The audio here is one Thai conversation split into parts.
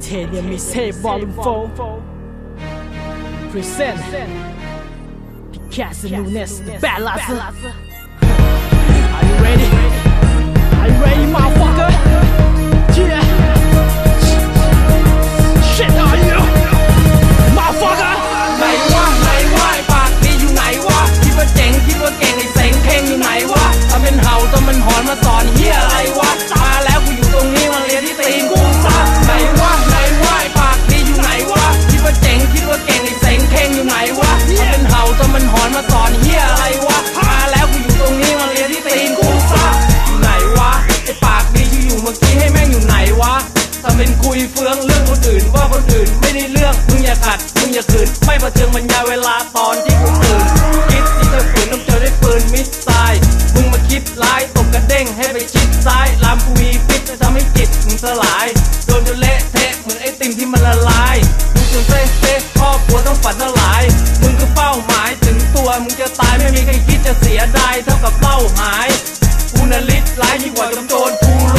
Titanium Mixtape Volume 4 Present Picasso Nunes The Bad Lasser Are you ready? Are you ready motherfucker? ยเฟืองเรื่องคนอื่นว่าคนอื่นไม่ได้เรื่องมึงอย่าขัดมึงอย่าขืนไม่ประเทืองบรรยาเวลาตอนที่กูตื่นคิดที่จะฝืนต้องเจอด้วยปืนมิสไซล์มึงมาคิดร้ายตกกระเด้งให้ไปชิดซ้ายลามกูวีฟิตจะทำให้จิตมึงสลายโดนจนเละเทะเหมือนไอติมที่มันละลายมึงจนเซ่เซ่ครอบครัวต้องฝันสลาย มึงคือเป้าหมายถึงตัวมึงจะตายไม่มีใครคิดจะเสียดายเท่ากับเป้าหายกูนลิตร้ายยิ่งกว่าจำโจรพูโล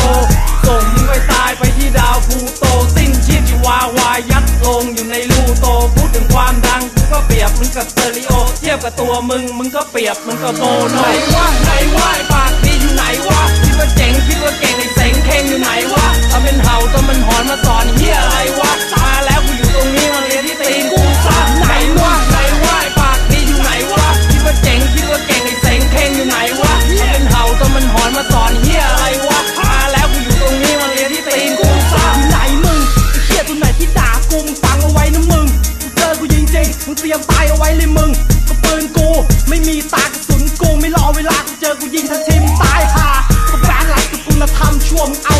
งอยู่ในรูโตพูดถึงความดังกูก็เปรียบมึงกับเซริโอ เทียบกับตัวมึงมึงก็เปรียบมึงกับโตโนไหนว่าไหนวะไปา รียมตายเอาไว้เลยมึงก็ปืนกู ไม่มีตากระสุนกูไม่รอเวลากูเจอกูยิงทันทีมตายห่าก็แบนหลักกูกูละทำช่วงเอา